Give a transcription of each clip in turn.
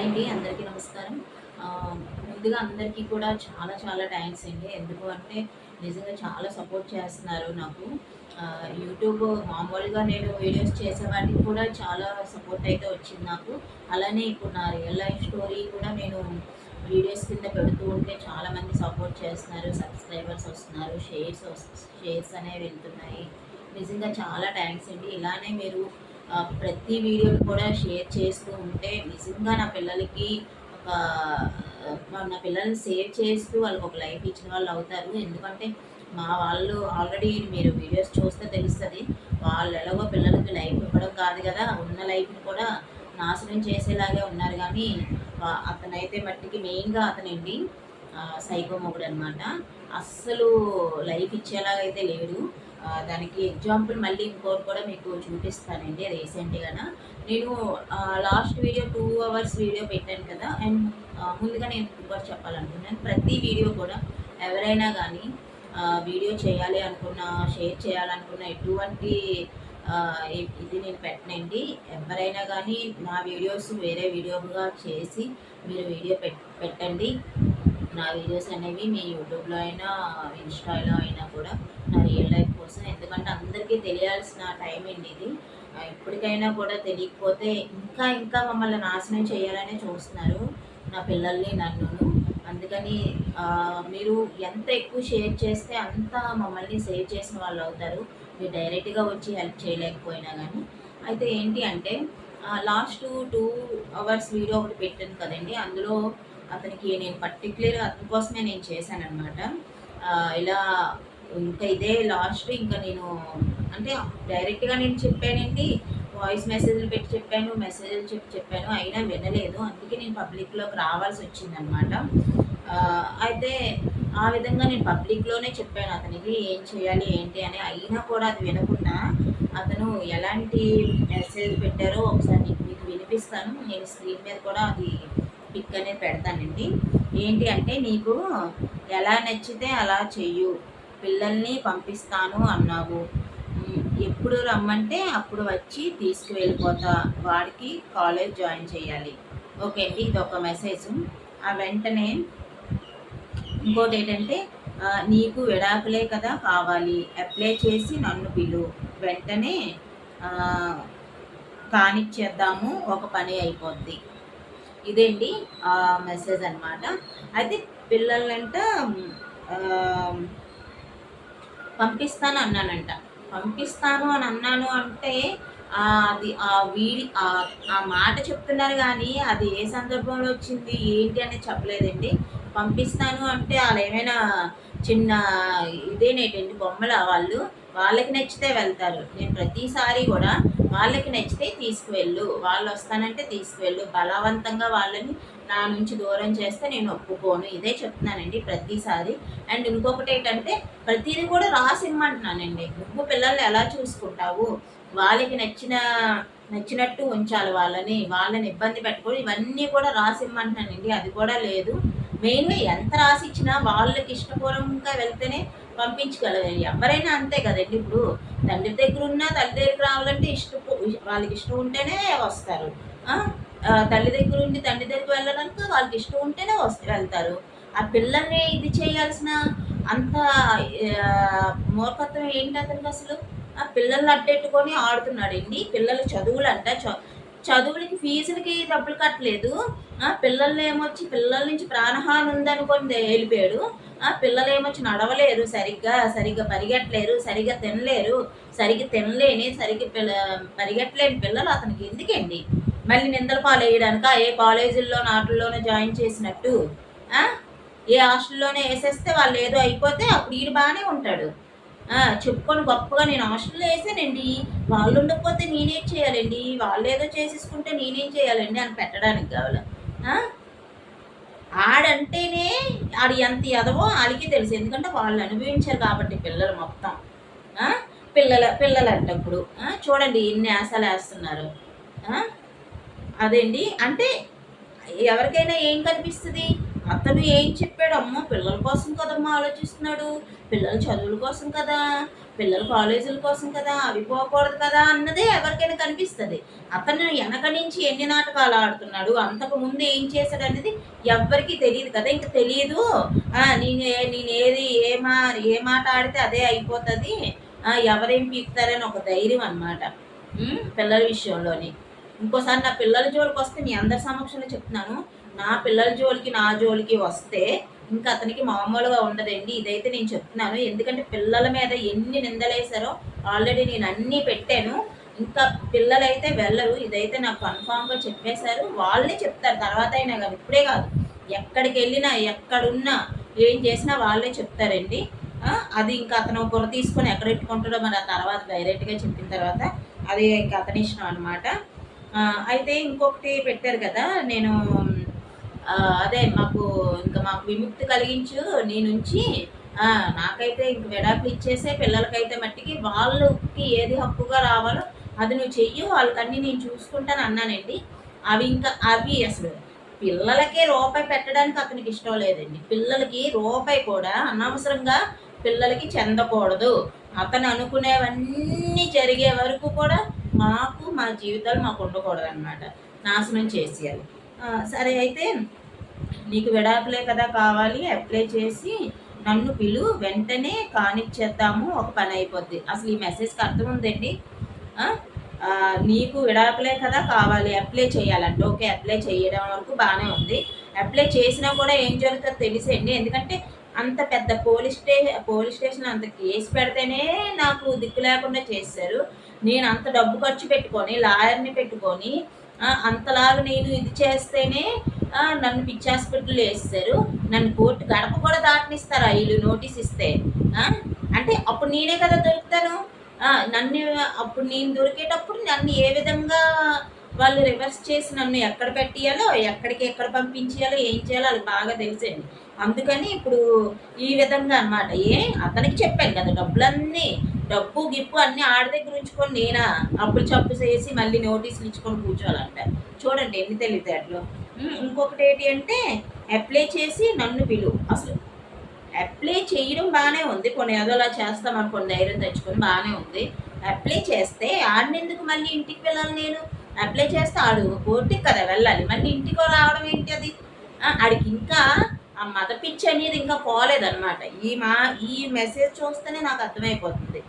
Hi అండి అందరికీ నమస్కారం. ముందుగా అందరికీ కూడా చాలా చాలా థ్యాంక్స్ అండి. ఎందుకు అంటే నిజంగా చాలా సపోర్ట్ చేస్తున్నారు నాకు. యూట్యూబ్ మామూలుగా నేను వీడియోస్ చేసేవాటికి కూడా చాలా సపోర్ట్ అయితే వచ్చింది నాకు. అలానే ఇప్పుడు నా రియల్ లైఫ్ స్టోరీ కూడా నేను వీడియోస్ కింద పెడుతూ ఉంటే చాలామంది సపోర్ట్ చేస్తున్నారు. సబ్స్క్రైబర్స్ వస్తున్నారు షేర్స్ షేర్స్ అనేవి వెళ్తున్నాయి. నిజంగా చాలా థ్యాంక్స్ అండి. ఇలానే మీరు ప్రతి వీడియోని కూడా షేర్ చేస్తూ ఉంటే నిజంగా నా పిల్లలకి ఒక నా పిల్లల్ని సేవ్ చేస్తూ వాళ్ళకి ఒక లైఫ్ ఇచ్చిన వాళ్ళు అవుతారు. ఎందుకంటే మా వాళ్ళు ఆల్రెడీ మీరు వీడియోస్ చూస్తే తెలుస్తుంది వాళ్ళు ఎలాగో పిల్లలకి లైఫ్ ఇవ్వడం కాదు కదా ఉన్న లైఫ్ని కూడా నాశనం చేసేలాగే ఉన్నారు. కానీ అతనైతే మట్టికి మెయిన్గా అతనండి ఆ, సైకో మొగుడు అనమాట అస్సలు లైఫ్ ఇచ్చేలాగైతే లేడు. దానికి ఎగ్జాంపుల్ మళ్ళీ ఇంకోటి కూడా మీకు చూపిస్తానండి రీసెంట్గా నేను last video two hours video పెట్టాను కదా అండ్ ముందుగా నేను ఇంకోటి చెప్పాలనుకున్నాను. ప్రతి వీడియో కూడా ఎవరైనా కానీ వీడియో చేయాలి అనుకున్నా షేర్ చేయాలనుకున్న ఎటువంటి ఇది నేను పెట్టనండి. ఎవరైనా కానీ నా వీడియోస్ వేరే వీడియోగా చేసి మీరు వీడియో పెట్ పెట్టండి. నా వీడియోస్ అనేవి మీ యూట్యూబ్లో అయినా ఇన్స్టాలో అయినా కూడా నా రియల్ లైఫ్ కోసం ఎందుకంటే అందరికీ తెలియాల్సిన టైం అండి ఇది. ఇప్పటికైనా కూడా తెలియకపోతే ఇంకా ఇంకా మమ్మల్ని నాశనం చేయాలనే చూస్తున్నారు నా పిల్లల్ని నన్నును అందుకని మీరు ఎంత ఎక్కువ షేర్ చేస్తే అంత మమ్మల్ని సేవ్ చేసిన వాళ్ళు అవుతారు. మీరు డైరెక్ట్గా వచ్చి హెల్ప్ చేయలేకపోయినా కానీ అయితే ఏంటి అంటే లాస్ట్ టూ అవర్స్ వీడియో ఒకటి పెట్టాను కదండి. అందులో అతనికి నేను పర్టికులర్ అతని కోసమే నేను చేశాను అనమాట ఇలా ఇంకా ఇదే లాస్ట్ ఇంకా నేను అంటే డైరెక్ట్గా నేను చెప్పానండి వాయిస్ మెసేజ్లు పెట్టి చెప్పాను మెసేజ్లు చెప్పి చెప్పాను అయినా వినలేదు. అందుకే నేను పబ్లిక్లోకి రావాల్సి వచ్చిందనమాట అయితే ఆ విధంగా నేను పబ్లిక్లోనే చెప్పాను అతనికి ఏం చేయాలి ఏంటి అని. అయినా కూడా అది వినకుండా అతను ఎలాంటి మెసేజ్ పెట్టారో ఒకసారి మీకు వినిపిస్తాను. నేను స్క్రీన్ మీద కూడా అది పిక్ అనేది పెడతానండి. ఏంటి అంటే నీకు ఎలా నచ్చితే అలా చెయ్యు. పిల్లల్ని పంపిస్తాను అన్నావు. ఎప్పుడు రమ్మంటే అప్పుడు వచ్చి తీసుకువెళ్ళిపోతా. వాడికి కాలేజ్ జాయిన్ చేయాలి. ఓకే అండి ఇది ఒక మెసేజ్. ఆ వెంటనే ఇంకోటి ఏంటంటే నీకు విడాకులే కదా కావాలి. అప్లై చేసి నన్ను పిలు. వెంటనే కానిచ్చేద్దాము. ఒక పని అయిపోద్ది. ఇదేంటి? ఆ మెసేజ్ అనమాట అయితే పిల్లలంట పంపిస్తాను అన్నానంట పంపిస్తాను అని అన్నాను అంటే అది ఆ వీడి ఆ మాట చెప్తున్నారు కానీ అది ఏ సందర్భంలో వచ్చింది ఏంటి అనేది చెప్పలేదండి. పంపిస్తాను అంటే వాళ్ళు ఏమైనా చిన్న ఇదేనేటండి బొమ్మల వాళ్ళు? వాళ్ళకి నచ్చితే వెళ్తారు. నేను ప్రతిసారి కూడా వాళ్ళకి నచ్చితే తీసుకువెళ్ళు. వాళ్ళు వస్తానంటే తీసుకువెళ్ళు. బలవంతంగా వాళ్ళని నా నుంచి దూరం చేస్తే నేను ఒప్పుకోను. ఇదే చెప్తున్నానండి ప్రతిసారి. అండ్ ఇంకొకటి ఏంటంటే ప్రతిదీ కూడా రాసి ఇమ్మంటున్నానండి నువ్వు పిల్లల్ని ఎలా చూసుకుంటావు? వాళ్ళకి నచ్చిన నచ్చినట్టు ఉంచాలి వాళ్ళని. వాళ్ళని ఇబ్బంది పెట్టుకోడు ఇవన్నీ కూడా రాసి ఇమ్మంటున్నానండి అది కూడా లేదు. మెయిన్గా ఎంత రాసి ఇచ్చినా వాళ్ళకి ఇష్టపూర్వకంగా వెళ్తేనే పంపించగలరు. ఎవరైనా అంతే కదండి ఇప్పుడు. తండ్రి దగ్గర ఉన్నా తల్లి దగ్గరికి రావాలంటే ఇష్ట వాళ్ళకి ఇష్టం ఉంటేనే వస్తారు. తల్లి దగ్గర ఉండి తండ్రి దగ్గరికి వెళ్ళడానికి వాళ్ళకి ఇష్టం ఉంటేనే వస్తే వెళ్తారు. ఆ పిల్లల్ని ఇది చేయాల్సిన అంత మూర్ఖత్వం ఏంటి అతనికి అసలు? ఆ పిల్లల్ని అడ్డెట్టుకొని ఆడుతున్నాడండి పిల్లలు చదువులు అంట చ- చదువులకి ఫీజులకి డబ్బులు కట్టలేదు. ఆ పిల్లలు ఏమొచ్చి పిల్లల నుంచి ప్రాణహాని ఉందనుకొని వెళ్ళిపోయాడు. ఆ పిల్లలు ఏమొచ్చి నడవలేరు సరిగ్గా సరిగ్గా పరిగెట్టలేరు సరిగ్గా తినలేరు సరిగ్గా తినలేని సరిగ్గా పిల్ల పరిగెట్టలేని పిల్లలు అతనికి ఎందుకండి? మళ్ళీ నిందల పాలేయడానిక ఏ కాలేజీల్లో నాటుల్లోనూ జాయిన్ చేసినట్టు? ఏ హాస్టల్లోనే వేసేస్తే వాళ్ళు ఏదో అయిపోతే అప్పుడు ఈడు బాగానే ఉంటాడు. చెప్పుకొని గొప్పగా నేను హాస్టల్లో వేసానండి. వాళ్ళు ఉండకపోతే నేనేం చేయాలండి? వాళ్ళు ఏదో చేసేసుకుంటే నేనేం చేయాలండి అని పెట్టడానికి కావాలి. ఆడంటేనే ఆడు ఎంత ఎదవో వాళ్ళకి తెలుసు. ఎందుకంటే వాళ్ళు అనుభవించారు కాబట్టి పిల్లలు మొత్తం. పిల్లల పిల్లలు అంటప్పుడు చూడండి ఎన్ని ఆశలు వేస్తున్నారు. అదేంటి? అంటే ఎవరికైనా ఏం కనిపిస్తుంది? అతను ఏం చెప్పాడు? అమ్మ పిల్లల కోసం కదమ్మా ఆలోచిస్తున్నాడు. పిల్లల చదువుల కోసం కదా పిల్లల కాలేజీల కోసం కదా అవి పోకూడదు కదా అన్నదే ఎవరికైనా కనిపిస్తుంది. అతను వెనక నుంచి ఎన్ని నాటకాలు ఆడుతున్నాడు? అంతకు ముందు ఏం చేశాడు అనేది ఎవ్వరికీ తెలియదు కదా. ఇంకా తెలియదు. నేను నేను ఏది ఏ మా ఏ మాట ఆడితే అదే అయిపోతుంది. ఎవరేం పీకుతారని ఒక ధైర్యం అనమాట పిల్లల విషయంలోని. ఇంకోసారి నా పిల్లల జోలికి వస్తే మీ అందరి సమక్షంలో చెప్తున్నాను. నా పిల్లల జోలికి నా జోలికి వస్తే ఇంకా అతనికి మామూలుగా ఉండదండి. ఇదైతే నేను చెప్తున్నాను. ఎందుకంటే పిల్లల మీద ఎన్ని నిందలేశారో ఆల్రెడీ నేను అన్నీ పెట్టాను. ఇంకా పిల్లలైతే వెళ్ళరు. ఇదైతే నాకు కన్ఫామ్గా చెప్పేశారు. వాళ్ళే చెప్తారు. తర్వాత అయినా కానీ ఇప్పుడే కాదు. ఎక్కడికి వెళ్ళినా ఎక్కడున్నా ఏం చేసినా వాళ్ళే చెప్తారండి. అది ఇంకా అతను బుర్ర తీసుకొని ఎక్కడ పెట్టుకుంటాడో మరి ఆ తర్వాత డైరెక్ట్గా చెప్పిన తర్వాత అది ఇంకా అతని ఇష్టం అనమాట అయితే ఇంకొకటి పెట్టారు కదా నేను అదే మాకు ఇంకా మాకు విముక్తి కలిగించు నీ నుంచి నాకైతే ఇంక విడాకులు ఇచ్చేసే పిల్లలకైతే మట్టికి వాళ్ళకి ఏది హక్కుగా రావాలో అది నువ్వు చెయ్యి వాళ్ళకన్నీ నేను చూసుకుంటాను అన్నానండి. అవి ఇంకా అవి అసలు పిల్లలకే రూపాయి పెట్టడానికి అతనికి ఇష్టం లేదండి. పిల్లలకి రూపాయి కూడా అనవసరంగా పిల్లలకి చెందకూడదు. అతను అనుకునేవన్నీ జరిగే వరకు కూడా మాకు మా జీవితాలు మాకు ఉండకూడదు అనమాట నాశనం చేసేయాలి. సరే అయితే నీకు విడాకులే కదా కావాలి అప్లై చేసి నన్ను పిలు వెంటనే కానిచ్చేద్దాము ఒక పని అయిపోద్ది. అసలు ఈ మెసేజ్కి అర్థం ఉందండి? నీకు విడాకులే కదా కావాలి అప్లై చేయాలంటే. ఓకే అప్లై చేయడం వరకు బాగానే ఉంది. అప్లై చేసినా కూడా ఏం జరుగుతుందో తెలిసేయండి. ఎందుకంటే అంత పెద్ద పోలీస్ స్టే పోలీస్ స్టేషన్ అంత కేసు పెడితేనే నాకు దిక్కు లేకుండా చేశారు. నేను అంత డబ్బు ఖర్చు పెట్టుకొని లాయర్ని పెట్టుకొని అంతలాగా నేను ఇది చేస్తేనే నన్ను పిచ్చి హాస్పిటల్ వేస్తారు. నన్ను కోర్టు గడప కూడా దాటనిస్తారా వీళ్ళు నోటీస్ ఇస్తే. అంటే అప్పుడు నేనే కదా దొరుకుతాను. నన్ను అప్పుడు నేను దొరికేటప్పుడు నన్ను ఏ విధంగా వాళ్ళు రివర్స్ చేసి నన్ను ఎక్కడ పెట్టియాలో ఎక్కడికి ఎక్కడ పంపించేయాలో ఏం చేయాలో అది బాగా తెలిసండి. అందుకని ఇప్పుడు ఈ విధంగా అనమాట ఏ అతనికి చెప్పాను కదా డబ్బులన్నీ డబ్బు గిప్పు అన్నీ ఆడ దగ్గర ఉంచుకొని నేనా అప్పులు చప్పు చేసి మళ్ళీ నోటీసులు ఇచ్చుకొని కూర్చోవాలంట. చూడండి ఎన్ని తెలివితేటలు. ఇంకొకటి ఏంటి అంటే అప్లై చేసి నన్ను పిలువు. అసలు అప్లై చేయడం బాగానే ఉంది. కొన్ని ఏదోలా చేస్తాం అనుకోండి ధైర్యం తెచ్చుకొని బాగానే ఉంది. అప్లై చేస్తే ఆడినెందుకు మళ్ళీ ఇంటికి వెళ్ళాలి నేను? అప్లై చేస్తే ఆడు కోర్టుకి కదా వెళ్ళాలి. మళ్ళీ ఇంటికి రావడం ఏంటి అది? ఆడికి ఇంకా ఆ మత పిచ్చి అనేది ఇంకా పోలేదన్నమాట. ఈ మా ఈ మెసేజ్ చూస్తేనే నాకు అర్థమైపోతుంది.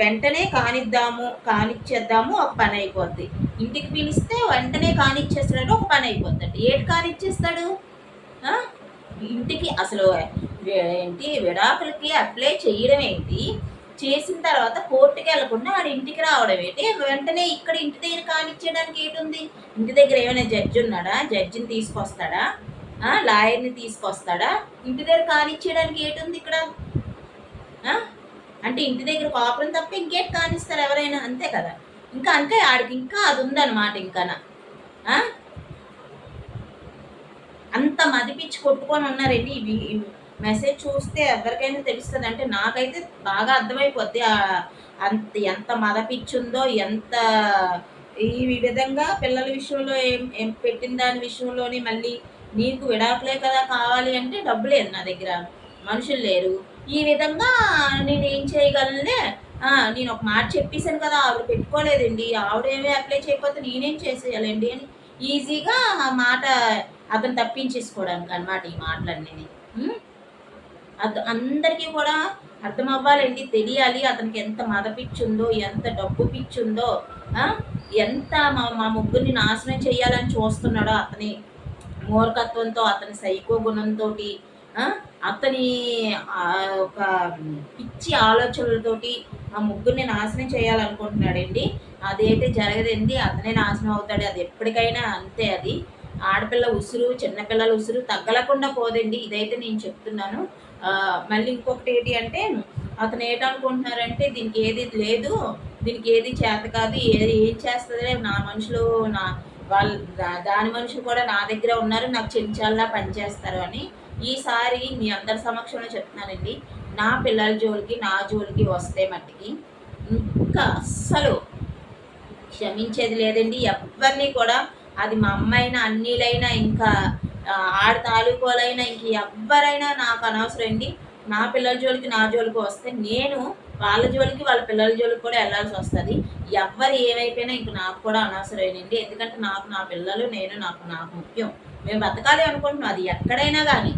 వెంటనే కానిద్దాము కానిచ్చేద్దాము ఒక పని అయిపోద్ది. ఇంటికి పిలిస్తే వెంటనే కానిచ్చేస్తాడు ఒక పని అయిపోద్దండి. ఏటి కానిచ్చేస్తాడు? ఇంటికి అసలు ఏంటి విడాకులకి అప్లై చేయడం ఏంటి? చేసిన తర్వాత కోర్టుకి వెళ్ళకుండా ఆడ ఇంటికి రావడం ఏంటి? వెంటనే ఇక్కడ ఇంటి దగ్గర కానిచ్చేయడానికి ఏంటుంది? ఇంటి దగ్గర ఏమైనా జడ్జి ఉన్నాడా? జడ్జిని తీసుకొస్తాడా? లాయర్ని తీసుకొస్తాడా? ఇంటి దగ్గర కానిచ్చేయడానికి ఏంటుంది ఇక్కడ? అంటే ఇంటి దగ్గర కాపురం తప్ప ఇంకేటి కానిస్తారు ఎవరైనా? అంతే కదా? ఇంకా అంటే ఆడికి ఇంకా అది ఉందన్నమాట ఇంకా అంత మదిపించి కొట్టుకొని ఉన్నారండి ఇవి మెసేజ్ చూస్తే ఎవరికైనా తెలుస్తుంది. అంటే నాకైతే బాగా అర్థమైపోద్ది. అంత ఎంత మదపిచ్చుందో ఎంత ఈ విధంగా పిల్లల విషయంలో ఏం ఏం పెట్టిన దాని విషయంలోని మళ్ళీ నీకు విడాకులే కదా కావాలి అంటే డబ్బు లేదు నా దగ్గర. మనుషులు లేరు. ఈ విధంగా నేను ఏం చేయగలనే నేను ఒక మాట చెప్పేశాను కదా ఆవిడ పెట్టుకోలేదండి. ఆవిడేమీ అప్లై చేయకపోతే నేనేం చేసేయాలండి? అని ఈజీగా ఆ మాట అతను తప్పించేసుకోవడానికి అనమాట ఈ మాటలన్నీ అది అందరికీ కూడా అర్థం అవ్వాలండి తెలియాలి అతనికి ఎంత మద పిచ్చుందో ఎంత డబ్బు పిచ్చుందో ఎంత మా మా ముగ్గురిని నాశనం చేయాలని చూస్తున్నాడో అతని. మూర్ఖత్వంతో అతని సైకో గుణంతో అతని ఒక పిచ్చి ఆలోచనలతోటి ఆ ముగ్గురిని నాశనం చేయాలనుకుంటున్నాడండి. అదైతే జరగదండి. అతనే నాశనం అవుతాడు. అది ఎప్పటికైనా అంతే అది. ఆడపిల్ల ఉసురు చిన్నపిల్లల ఉసురు తగ్గలకుండా పోదండి. ఇదైతే నేను చెప్తున్నాను. మళ్ళీ ఇంకొకటి ఏంటి అంటే అతను ఏంటనుకుంటున్నారంటే దీనికి ఏది లేదు దీనికి ఏది చేత కాదు ఏది ఏం చేస్తుంది నా మనుషులు నా వాళ్ళు దాని మనుషులు కూడా నా దగ్గర ఉన్నారు నాకు చెంచాలా పనిచేస్తారు అని ఈసారి మీ అందరి సమక్షంలో చెప్తున్నానండి. నా పిల్లల జోలికి నా జోలికి వస్తే మట్టికి ఇంకా అస్సలు క్షమించేది లేదండి. ఎవరిని కూడా అది మా అమ్మైనా అన్నీలైనా ఇంకా ఆడ తాలూకోలైనా ఇంక ఎవరైనా నాకు అనవసరం అండి నా పిల్లల జోలికి నా జోలికి వస్తే నేను వాళ్ళ జోలికి వాళ్ళ పిల్లల జోలికి కూడా వెళ్ళాల్సి వస్తుంది. ఎవరు ఏమైపోయినా ఇంక నాకు కూడా అనవసరమేనండి. ఎందుకంటే నాకు నా పిల్లలు నేను నాకు నాకు ముఖ్యం. మేము బతకాలి అనుకుంటున్నాం. అది ఎక్కడైనా కానీ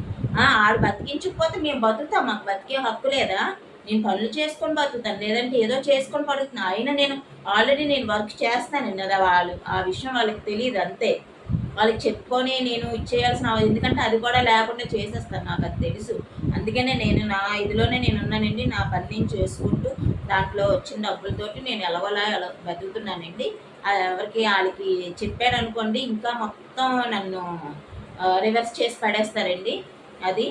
ఆడు బతికించకపోతే మేము బతుకుతాం. మాకు బతికే హక్కు లేదా? నేను పనులు చేసుకొని బతుకుతాను. లేదంటే ఏదో చేసుకొని పడుతున్నా అయినా నేను ఆల్రెడీ నేను వర్క్ చేస్తాను. అది వాళ్ళు? ఆ విషయం వాళ్ళకి తెలియదు అంతే. వాళ్ళకి చెప్పుకొని నేను ఇచ్చేయాల్సిన అవ- ఎందుకంటే అది కూడా లేకుండా చేసేస్తాను నాకు అది తెలుసు. అందుకనే నేను నా ఇదిలోనే నేను ఉన్నానండి నా పని నేను చేసుకుంటూ దాంట్లో వచ్చిన డబ్బులతోటి నేను ఎలవలా ఎలా బతుకుతున్నానండి. అది ఎవరికి వాళ్ళకి చెప్పాను అనుకోండి ఇంకా మొత్తం నన్ను రివర్స్ చేసి పడేస్తారండి అది.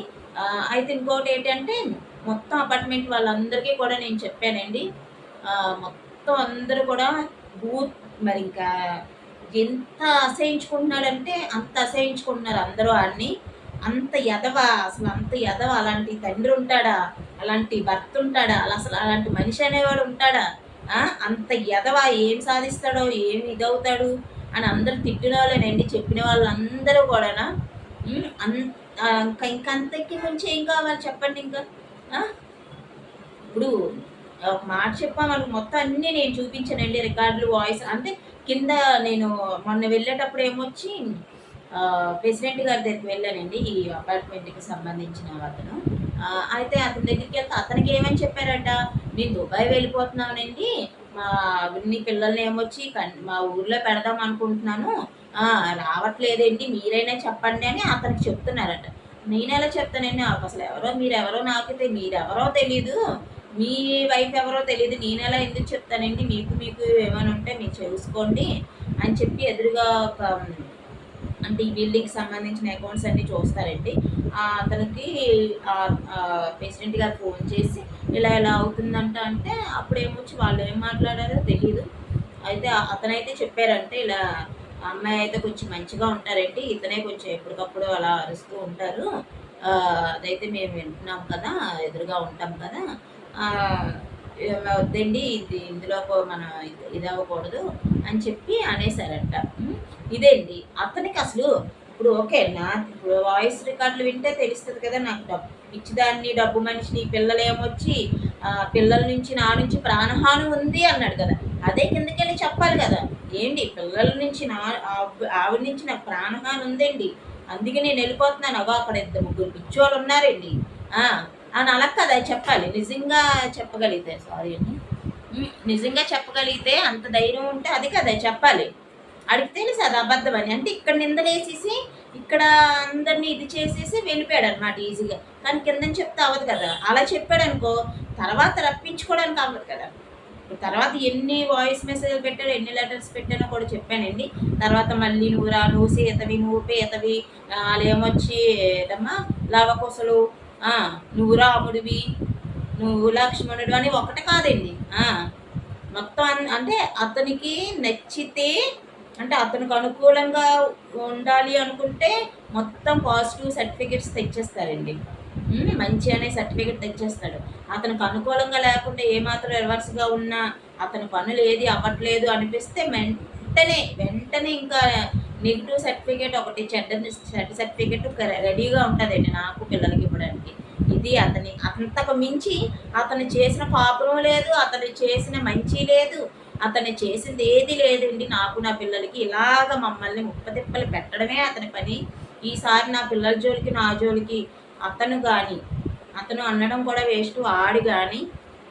అయితే ఇంకోటి ఏంటంటే మొత్తం అపార్ట్మెంట్ వాళ్ళందరికీ కూడా నేను చెప్పానండి. మొత్తం అందరూ కూడా బూత్ మరి ఇంకా ఎంత అసహించుకుంటున్నాడంటే అంత అసహించుకుంటున్నారు అందరూ అన్ని అంత ఎదవ అసలు అంత ఎదవ అలాంటి తండ్రి ఉంటాడా? అలాంటి భర్త ఉంటాడా? అలా అసలు అలాంటి మనిషి అనేవాడు ఉంటాడా? అంత ఎదవ ఏం సాధిస్తాడో ఏం ఇదవుతాడు అని అందరూ తిట్టిన వాళ్ళేనండి చెప్పిన వాళ్ళందరూ కూడానా? ఇంకా ఇంకా అంతకి మించి ఏం కావాలి చెప్పండి ఇంకా? ఇప్పుడు ఒక మాట చెప్పామనుకో మొత్తం అన్నీ నేను చూపించానండి రికార్డులు వాయిస్ అంటే కింద నేను మొన్న వెళ్ళేటప్పుడు ఏమొచ్చి ప్రెసిడెంట్ గారి దగ్గరికి వెళ్ళానండి ఈ అపార్ట్మెంట్కి సంబంధించిన అతను. అయితే అతని దగ్గరికి వెళ్తే అతనికి ఏమని చెప్పారట? నేను దుబాయ్ వెళ్ళిపోతున్నానండి. మా నీ పిల్లల్ని ఏమొచ్చి కన్- మా ఊర్లో పెడదాం అనుకుంటున్నాను. రావట్లేదండి మీరైనా చెప్పండి అని అతనికి చెప్తున్నారట. నేను ఎలా చెప్తానండి? నాకు అసలు ఎవరో మీరు ఎవరో నాకైతే మీరెవరో తెలీదు. మీ వైఫ్ ఎవరో తెలియదు నేను ఎలా ఎందుకు చెప్తానండి? మీకు మీకు ఏమైనా ఉంటే మీరు చూసుకోండి అని చెప్పి ఎదురుగా ఒక అంటే ఈ బిల్డింగ్కి సంబంధించిన అకౌంట్స్ అన్నీ చూస్తారండి. ఆ, అతనికి ప్రెసిడెంట్ గారు ఫోన్ చేసి ఇలా ఇలా అవుతుందంట అంటే అప్పుడు ఏమొచ్చి వాళ్ళు ఏం మాట్లాడారో తెలియదు అయితే అతనైతే చెప్పారంటే ఇలా అమ్మాయి అయితే కొంచెం మంచిగా ఉంటారండి. ఇతనే కొంచెం ఎప్పటికప్పుడు అలా అరుస్తూ ఉంటారు. అదైతే మేము వింటున్నాం కదా ఎదురుగా ఉంటాం కదా. వద్దండి ఇది ఇందులో మనం ఇది- అవ్వకూడదు అని చెప్పి అనేసారంట ఇదేంటి? అతనికి అసలు ఇప్పుడు ఓకే నా ఇప్పుడు వాయిస్ రికార్డులు వింటే తెలుస్తుంది కదా నాకు డబ్బు పిచ్చిదాన్ని డబ్బు మనిషిని పిల్లలు ఏమొచ్చి ఆ, పిల్లల నుంచి నా నుంచి ప్రాణహాని ఉంది అన్నాడు కదా. అదే కిందకెళ్ళి చెప్పాలి కదా. ఏంటి? పిల్లల నుంచి నా ఆవ్- ఆవిడ నుంచి నాకు ప్రాణహాని ఉందండి అందుకే నేను వెళ్ళిపోతున్నాను. అగో అక్కడ ఇద్దరు ముగ్గురు పిచ్చోళ్ళు ఉన్నారండి. అని అలా కదా చెప్పాలి. నిజంగా చెప్పగలిగితే సారీ ఉమ్, నిజంగా చెప్పగలిగితే అంత ధైర్యం ఉంటే అది కదా చెప్పాలి. అడిగి తెలుసు అది అబద్ధం అని. అంటే ఇక్కడ నిందలేసేసి ఇక్కడ అందరినీ ఇది చేసేసి వెళ్ళిపోయాడు అనమాట ఈజీగా. కానీ కిందని చెప్తే అవ్వదు కదా. అలా చెప్పాడు అనుకో తర్వాత రప్పించుకోవడానికి అవ్వదు కదా. తర్వాత ఎన్ని వాయిస్ మెసేజ్లు పెట్టారో ఎన్ని లెటర్స్ పెట్టానో కూడా చెప్పానండి. తర్వాత మళ్ళీ నువ్వు రా నువ్వు సీతవి నువ్వు పేతవి ఆ, వాళ్ళు ఏమొచ్చి ఏదమ్మా లవకుశలు ఆ, నువ్వు రాముడివి నువ్వు లక్ష్మణుడు అని ఒకటి కాదండి. మొత్తం అన్- అంటే అతనికి నచ్చితే అంటే అతనికి అనుకూలంగా ఉండాలి అనుకుంటే మొత్తం పాజిటివ్ సర్టిఫికెట్స్ తెచ్చేస్తారండి. మంచి అనే సర్టిఫికెట్ తెచ్చేస్తాడు. అతనికి అనుకూలంగా లేకుండా ఏమాత్రం రివర్స్గా ఉన్నా అతని పనులు ఏది అవ్వట్లేదు అనిపిస్తే వెంటనే వెంటనే ఇంకా నెగిటివ్ సర్టిఫికేట్ ఒకటి చెడ్డ సర్టిఫికేట్ రెడీగా ఉంటుందండి నాకు పిల్లలకి ఇవ్వడానికి. ఇది అతని అంతకు మించి అతను చేసిన పాపం లేదు అతను చేసిన మంచి లేదు అతను చేసింది ఏది లేదండి నాకు నా పిల్లలకి. ఇలాగ మమ్మల్ని ముప్పతిప్పలు పెట్టడమే అతని పని. ఈసారి నా పిల్లల జోలికి నా జోలికి అతను కానీ అతను అనడం కూడా వేస్ట్ ఆడి కానీ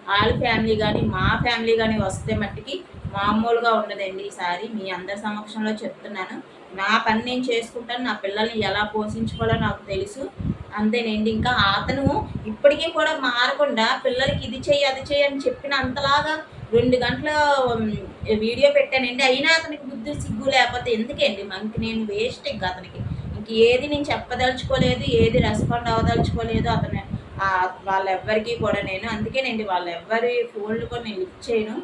వాళ్ళ ఫ్యామిలీ కానీ మా ఫ్యామిలీ కానీ వస్తే మట్టికి మామూలుగా ఉండదండి ఈసారి. మీ అందరి సమక్షంలో చెప్తున్నాను. నా పని నేను చేసుకుంటాను. నా పిల్లల్ని ఎలా పోషించుకోవాలో నాకు తెలుసు. అంతేనండి. ఇంకా అతను ఇప్పటికీ కూడా మారకుండా పిల్లలకి ఇది చెయ్యి అది చెయ్యి అని చెప్పిన అంతలాగా రెండు గంటల వీడియో పెట్టానండి. అయినా అతనికి బుద్ధి సిగ్గు లేకపోతే ఎందుకండి? మనకి నేను వేస్ట్ ఇంకా అతనికి. ఇంక ఏది నేను చెప్పదలుచుకోలేదు ఏది రెస్పాండ్ అవ్వదలుచుకోలేదు అతను వాళ్ళెవ్వరికీ కూడా నేను. అందుకేనండి వాళ్ళెవ్వరి ఫోన్లు కూడా నేను లిఫ్ట్ చేయను.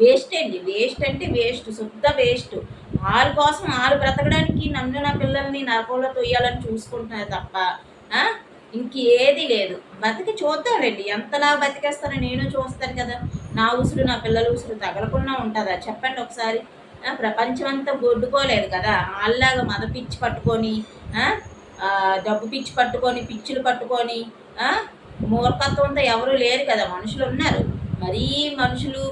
వేస్ట్ అండి వేస్ట్ అంటే వేస్ట్ శుద్ధ వేస్ట్. వాళ్ళ కోసం వాళ్ళు బ్రతకడానికి నన్ను నా పిల్లల్ని నరకంలో తొయ్యాలని చూసుకుంటున్నారు తప్ప ఇంకేది లేదు. బతికి చూద్దామండి ఎంతలా బతికేస్తానో నేను చూస్తాను కదా. నా ఉసురు నా పిల్లల ఉసురు తగలకుండా ఉంటుందా? చెప్పండి ఒకసారి. ప్రపంచం అంతా గొడ్డుకోలేదు కదా. వాళ్ళలాగా మద పిచ్చి పట్టుకొని డబ్బు పిచ్చి పట్టుకొని పిచ్చులు పట్టుకొని మూర్ఖత్వంతో ఎవరు లేరు కదా మనుషులు ఉన్నారు. మరీ మనుషులు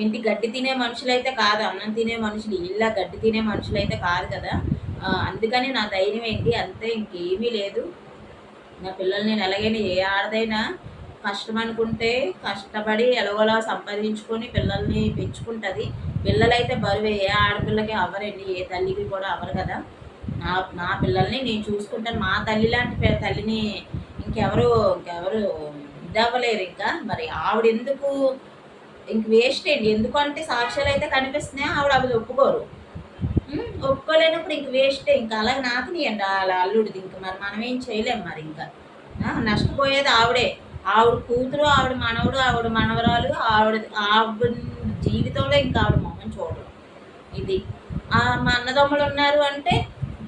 ఏంటి గడ్డి తినే మనుషులైతే కాదు అన్నం తినే మనుషులు ఇలా గడ్డి తినే మనుషులైతే కాదు కదా. అందుకని నా ధైర్యం ఏంటి? అంతే ఇంకేమీ లేదు. నా పిల్లల్ని నేను ఎలాగైనా ఏ ఆడదైనా కష్టం అనుకుంటే కష్టపడి ఎలాగోలా సంపాదించుకొని పిల్లల్ని పెంచుకుంటుంది. పిల్లలైతే బరువే ఏ ఆడపిల్లకి అవ్వరండి ఏ తల్లికి కూడా అవ్వరు కదా. నా నా పిల్లల్ని నేను చూసుకుంటాను. మా తల్లి లాంటి తల్లిని ఇంకెవరు ఇంకెవరు ఇదవ్వలేరు ఇంకా. మరి ఆవిడ ఎందుకు ఇంక వేస్ట్ అండి. ఎందుకంటే సాక్ష్యాలు అయితే కనిపిస్తున్నాయి ఆవిడ అవి ఒప్పుకోరు. ఒప్పుకోలేనప్పుడు ఇంక వేస్టే ఇంకా అలాగే నాకునియండి అలా అల్లుడిది. ఇంక మరి మనం ఏం చేయలేం మరి ఇంకా. నష్టపోయేది ఆవిడే. ఆవిడ కూతురు ఆవిడ మనవడు ఆవిడ మనవరాలు ఆవిడ ఆవిడ జీవితంలో ఇంకా ఆవిడ మొహం చూడరు. ఇది. ఆ, మా అన్నదమ్ములు ఉన్నారు అంటే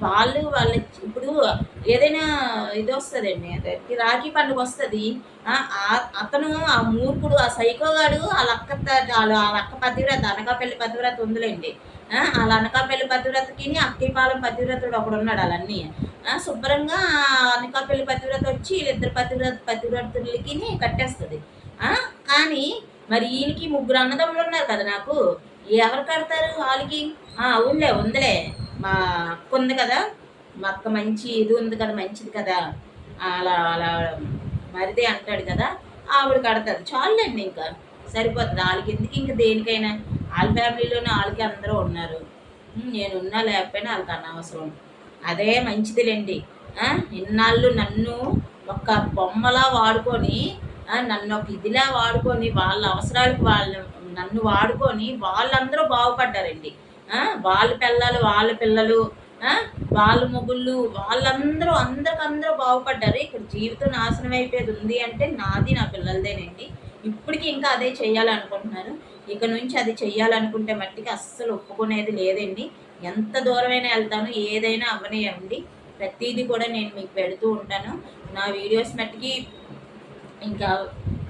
వాళ్ళు వాళ్ళ ఇప్పుడు ఏదైనా ఇది వస్తుందండి అదే రాఖీ పండుగ వస్తుంది. అతను ఆ మూర్ఖుడు ఆ సైకోగాడు వాళ్ళ అక్క వాళ్ళ అక్క పతివ్రత అనకాపల్లి పతివ్రత ఉందిలేండి. వాళ్ళ అనకాపల్లి పతివ్రతకి అక్కిపాలెం పతివ్రతుడు ఒకడు ఉన్నాడు వాళ్ళన్నీ శుభ్రంగా అనకాపల్లి పతివ్రత వచ్చి వీళ్ళిద్దరు పతివ్రత పతివ్రతులకి కట్టేస్తుంది. కానీ మరి వీళ్ళకి ముగ్గురు అన్నదమ్ములు ఉన్నారు కదా నాకు. ఎవరు కడతారు వాళ్ళకి? అవునులే ఉందిలే. మా అక్క ఉంది కదా మా అక్క మంచి ఇది ఉంది కదా మంచిది కదా అలా అలా మరిదే అంటాడు కదా ఆవిడ కడతారు. చాలండి ఇంకా సరిపోతుంది వాళ్ళకి ఎందుకు ఇంకా దేనికైనా? వాళ్ళ ఫ్యామిలీలోనే వాళ్ళకి అందరూ ఉన్నారు. నేను ఉన్నా లేకపోయినా వాళ్ళకి అనవసరం. అదే మంచిదిలేండి. ఇన్నాళ్ళు నన్ను ఒక బొమ్మలా వాడుకొని నన్ను ఒక ఇదిలా వాడుకొని వాళ్ళ అవసరాలకు వాళ్ళ నన్ను వాడుకొని వాళ్ళందరూ బాగుపడ్డారండి. వాళ్ళ పిల్లలు వాళ్ళ పిల్లలు వాళ్ళ మొగుళ్ళు వాళ్ళందరూ అందరికందరూ బాగుపడ్డారు. ఇక్కడ జీవితం నాశనం అయిపోయేది ఉంది అంటే నాది నా పిల్లలదేనండి. ఇప్పటికి ఇంకా అదే చేయాలనుకుంటున్నాను ఇక నుంచి అది చేయాలనుకుంటే మట్టికి అస్సలు ఒప్పుకునేది లేదండి. ఎంత దూరమైనా వెళ్తాను ఏదైనా అవ్వనియండి ప్రతిదీ కూడా నేను మీకు పెడుతూ ఉంటాను. నా వీడియోస్ మట్టికి ఇంకా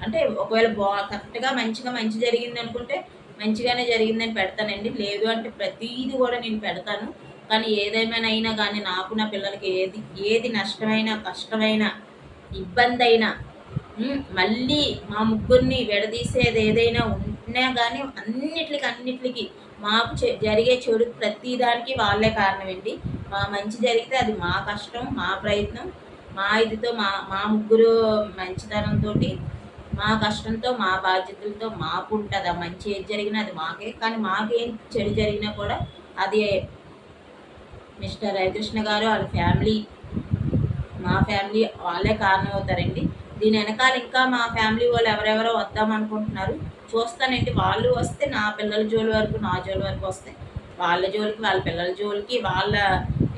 అంటే ఒకవేళ బా కరెక్ట్గా మంచిగా మంచి జరిగింది అనుకుంటే మంచిగానే జరిగిందని పెడతానండి. లేదు అంటే ప్రతీది కూడా నేను పెడతాను. కానీ ఏదేమైనా అయినా కానీ నాకు నా పిల్లలకి ఏది ఏది నష్టమైనా కష్టమైనా ఇబ్బంది అయినా మళ్ళీ మా ముగ్గురిని విడదీసేది ఏదైనా ఉన్నా కానీ అన్నిటికి అన్నిటికి మాకు చె- జరిగే చెడు ప్రతిదానికి వాళ్ళే కారణమండి. మా మంచి జరిగితే అది మా కష్టం మా ప్రయత్నం మా ఇదితో మా మా ముగ్గురు మంచితనంతో మా కష్టంతో మా బాధ్యతలతో మాకు ఉంటుంది ఆ మంచి ఏది జరిగినా అది మాకే. కానీ మాకేం చెడు జరిగినా కూడా అది మిస్టర్ రవికృష్ణ గారు వాళ్ళ ఫ్యామిలీ మా ఫ్యామిలీ వాళ్ళే కారణం అవుతారండి దీని వెనకాల ఇంకా మా ఫ్యామిలీ వాళ్ళు ఎవరెవరో వద్దాం అనుకుంటున్నారు చూస్తానండి. వాళ్ళు వస్తే నా పిల్లల జోలి వరకు నా జోలి వరకు వస్తే వాళ్ళ జోలికి వాళ్ళ పిల్లల జోలికి వాళ్ళ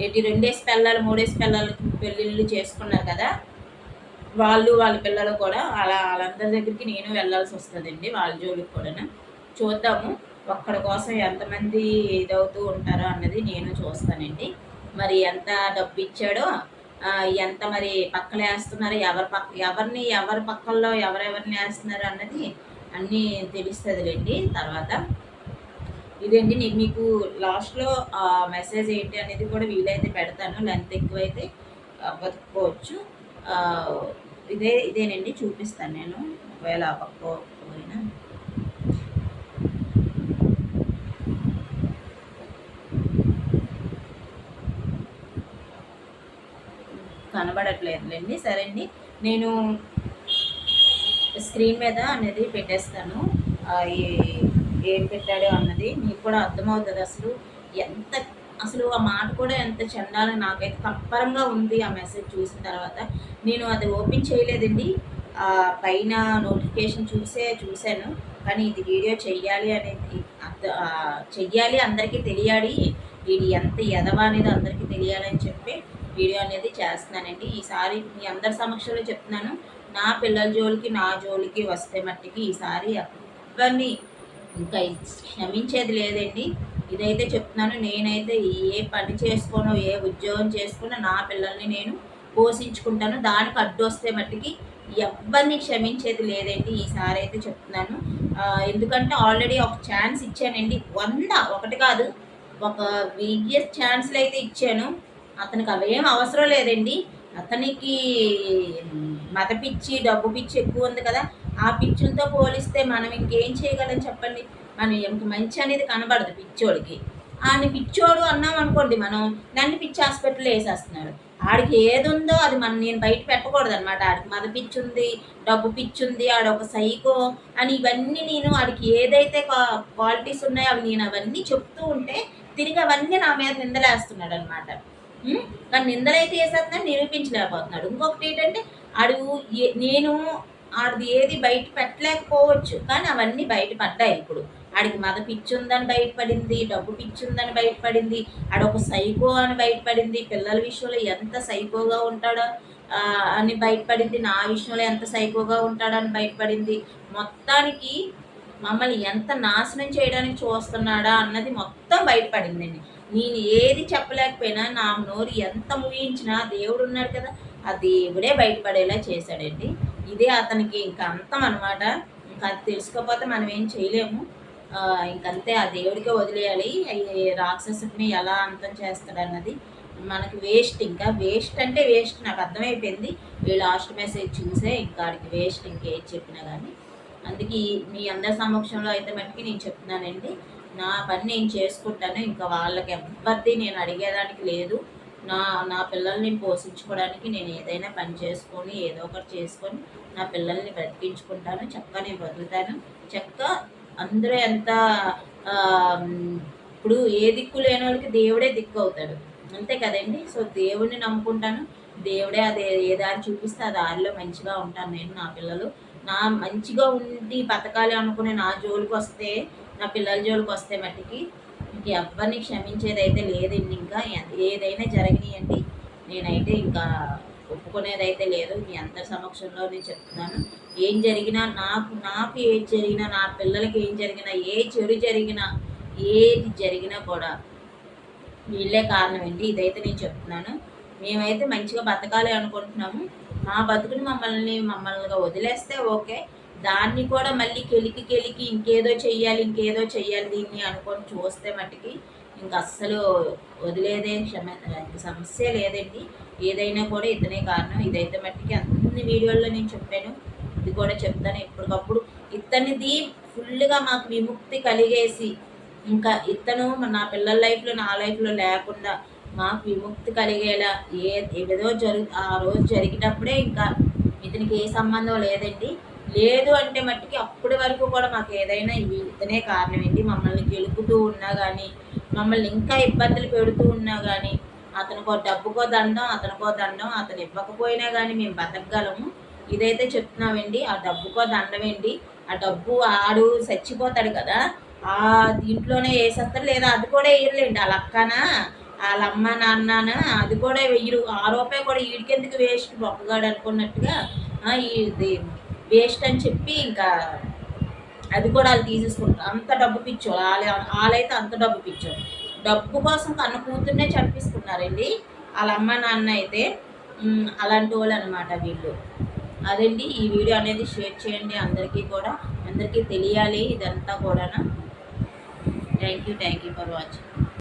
ఏంటి రెండేసి పిల్లలు మూడేసి పిల్లలకి పెళ్ళిళ్ళు చేసుకున్నారు కదా. వాళ్ళు వాళ్ళ పిల్లలు కూడా అలా వాళ్ళందరి దగ్గరికి నేను వెళ్ళాల్సి వస్తుందండి వాళ్ళ జోలికి కూడా చూద్దాము ఒక్కడి కోసం ఎంతమంది ఇదవుతూ ఉంటారో అన్నది నేను చూస్తానండి. మరి ఎంత డబ్బు ఇచ్చాడో ఎంత మరి పక్కన వేస్తున్నారో ఎవరి పక్క ఎవరిని ఎవరి పక్కల్లో ఎవరెవరిని వేస్తున్నారు అన్నది అన్నీ తెలుస్తుందిలేండి. తర్వాత ఇదండి నేను మీకు లాస్ట్లో మెసేజ్ ఏంటి అనేది కూడా వీలైతే పెడతాను. లెంత్ ఎక్కువైతే బతుకోవచ్చు ఇదే ఇదేనండి చూపిస్తాను నేను. ఒకవేళ ఆ పక్క పోయినా. కనబడట్లేదులేండి. సరే అండి. నేను స్క్రీన్ మీద అనేది పెట్టేస్తాను. ఏం పెట్టాడో అన్నది. మీకు కూడా అర్థమవుతుంది అసలు. ఎంత అసలు ఆ మాట కూడా ఎంత చెందాలని నాకైతే తప్పరంగా ఉంది ఆ మెసేజ్ చూసిన తర్వాత. నేను అది ఓపెన్ చేయలేదండి. పైన నోటిఫికేషన్ చూసే చూశాను. కానీ ఇది వీడియో చెయ్యాలి అనేది చెయ్యాలి అందరికీ తెలియాలి. ఇది ఎంత ఎదవ అనేది అందరికీ తెలియాలని చెప్పి వీడియో అనేది చేస్తున్నానండి. ఈసారి మీ అందరి సమక్షంలో చెప్తున్నాను. నా పిల్లల జోలికి నా జోలికి వస్తే మట్టికి ఈసారి ఎవరిని ఇంకా క్షమించేది లేదండి. ఇదైతే చెప్తున్నాను నేనైతే ఏ పని చేసుకోను ఏ ఉద్యోగం చేసుకున్నా నా పిల్లల్ని నేను పోషించుకుంటాను. దానికి అడ్డు వస్తే మట్టికి ఎవరిని క్షమించేది లేదండి ఈసారి అయితే చెప్తున్నాను. ఎందుకంటే ఆల్రెడీ ఒక ఛాన్స్ ఇచ్చానండి. వంద ఒకటి కాదు ఒక వెయ్యి ఛాన్స్లు అయితే ఇచ్చాను. అతనికి అవేం అవసరం లేదండి. అతనికి మత పిచ్చి డబ్బు పిచ్చి ఎక్కువ ఉంది కదా. ఆ పిచ్చులతో పోలిస్తే మనం ఇంకేం చేయగలం చెప్పండి? మనం ఇంక మంచి అనేది కనబడదు పిచ్చోడికి. ఆయన పిచ్చోడు అన్నాం అనుకోండి మనం నన్ను పిచ్చి హాస్పిటల్లో వేసేస్తున్నాడు. ఆడికి ఏది ఉందో అది మనం నేను బయట పెట్టకూడదు అనమాట ఆడికి మద పిచ్చి ఉంది డబ్బు పిచ్చి ఉంది ఆడొక సైకో అని ఇవన్నీ నేను ఆడికి ఏదైతే క్వాలిటీస్ ఉన్నాయో అవి నేను అవన్నీ చెప్తూ ఉంటే తిరిగి అవన్నీ నా మీద నిందలేస్తున్నాడు అనమాట కానీ నిందలైతే వేసేస్తున్నాడు నిరూపించలేకపోతున్నాడు. ఇంకొకటి ఏంటంటే ఆడు ఏ- నేను ఆడిది ఏది బయట పెట్టలేకపోవచ్చు. కానీ అవన్నీ బయట పడ్డాయి ఇప్పుడు. ఆడికి మద పిచ్చి ఉందని బయటపడింది డబ్బు పిచ్చి ఉందని బయటపడింది ఆడొక సైకో అని బయటపడింది పిల్లల విషయంలో ఎంత సైకోగా ఉంటాడో అని బయటపడింది నా విషయంలో ఎంత సైకోగా ఉంటాడని అని బయటపడింది. మొత్తానికి మమ్మల్ని ఎంత నాశనం చేయడానికి చూస్తున్నాడా అన్నది మొత్తం బయటపడిందండి. నేను ఏది చెప్పలేకపోయినా నా నోరు ఎంత ముగించినా దేవుడు ఉన్నాడు కదా ఆ దేవుడే బయటపడేలా చేశాడండి. ఇదే అతనికి ఇంకా అంతం అనమాట ఇంకా అది తెలుసుకోకపోతే మనం ఏం చేయలేము. ఇంకంతే ఆ దేవుడికే వదిలేయాలి. ఈ రాక్షసుని ఎలా అంతం చేస్తాడన్నది మనకి వేస్ట్. ఇంకా వేస్ట్ అంటే వేస్ట్. నాకు అర్థమైపోయింది. ఈ లాస్ట్ మెసేజ్ చూసే ఇంకా ఆడికి వేస్ట్ ఇంకేం చెప్పినా కానీ అందుకే మీ అందరి సమక్షంలో అయితే మటుకి నేను చెప్తున్నానండి. నా పని నేను చేసుకుంటాను. ఇంకా వాళ్ళకి ఎవరిది నేను అడిగేదానికి లేదు. నా నా పిల్లల్ని పోషించుకోవడానికి నేను ఏదైనా పని చేసుకొని ఏదో ఒకటి చేసుకొని నా పిల్లల్ని బ్రతికించుకుంటాను. చక్కగా నేను బతుకుతాను చక్కగా అందరూ ఎంత ఇప్పుడు ఏ దిక్కు లేని వాళ్ళకి దేవుడే దిక్కు అవుతాడు. అంతే కదండి? సో దేవుడిని నమ్ముకుంటాను. దేవుడే అదే ఏ దారి చూపిస్తే ఆ దారిలో మంచిగా ఉంటాను నేను నా పిల్లలు. నా మంచిగా ఉండి బతకాలి అనుకునే నా జోలికి వస్తే నా పిల్లల జోలికి వస్తే మట్టికి ఇంక ఎవరిని క్షమించేది అయితే లేదండి ఇంకా ఏదైనా జరగనియండి. నేనైతే ఇంకా ఒప్పుకునేది అయితే లేదు. మీ అందరి సమక్షంలో నేను చెప్తున్నాను. ఏం జరిగినా నాకు నాకు ఏది జరిగినా నా పిల్లలకి ఏం జరిగినా ఏ చెడు జరిగినా ఏది జరిగినా కూడా వీళ్ళే కారణం అండి ఇదైతే నేను చెప్తున్నాను. మేమైతే మంచిగా బతకాలి అనుకుంటున్నాము. మా బతుకుని మమ్మల్ని మమ్మల్ని వదిలేస్తే ఓకే. దాన్ని కూడా మళ్ళీ కెలికి కెలికి ఇంకేదో చెయ్యాలి ఇంకేదో చెయ్యాలి దీన్ని అనుకొని చూస్తే మట్టుకి ఇంకా అస్సలు వదిలేదే క్షమ సమస్య లేదండి. ఏదైనా కూడా ఇతనే కారణం. ఇదైతే మట్టికి అన్ని వీడియోల్లో నేను చెప్పాను. ఇది కూడా చెప్తాను ఎప్పటికప్పుడు. ఇతనిది ఫుల్గా మాకు విముక్తి కలిగేసి ఇంకా ఇతను నా పిల్లల లైఫ్లో నా లైఫ్లో లేకుండా మాకు విముక్తి కలిగేలా ఏ ఏదో జరుగు ఆ రోజు జరిగినప్పుడే ఇంకా ఇతనికి ఏ సంబంధం లేదండి. లేదు అంటే మట్టుకి అప్పటి వరకు కూడా మాకు ఏదైనా ఇతనే కారణం ఏంటి మమ్మల్ని గెలుపుతూ ఉన్నా కానీ మమ్మల్ని ఇంకా ఇబ్బందులు పెడుతూ ఉన్నా కానీ అతనికో డబ్బుకో దండం అతనికో దండం అతను ఇవ్వకపోయినా కానీ మేము బతకగలము. ఇదైతే చెప్తున్నామండి ఆ డబ్బుకో దండమేంటి? ఆ డబ్బు ఆడు చచ్చిపోతాడు కదా ఆ దీంట్లోనే వేసేస్తారు లేదా అది కూడా వేయలేండి వాళ్ళ అక్కనా వాళ్ళ అమ్మ నాన్న అది కూడా వెయ్యరు ఆ రూపాయి కూడా వీడికెందుకు వేస్ట్ బొక్కగాడు అనుకున్నట్టుగా ఇది వేస్ట్ అని చెప్పి ఇంకా అది కూడా వాళ్ళు తీసేసుకుంటారు. అంత డబ్బు పిచ్చోళ్ళు వాళ్ళ వాళ్ళైతే అంత డబ్బు పిచ్చోళ్ళు. డబ్బు కోసం కన్న కూతుర్నే చంపిస్తున్నారండి వాళ్ళ అమ్మ నాన్న అయితే అలాంటి వాళ్ళు అనమాట వీళ్ళు. అదండి ఈ వీడియో అనేది షేర్ చేయండి అందరికీ కూడా. అందరికీ తెలియాలి ఇదంతా కూడా thank you thank you for watching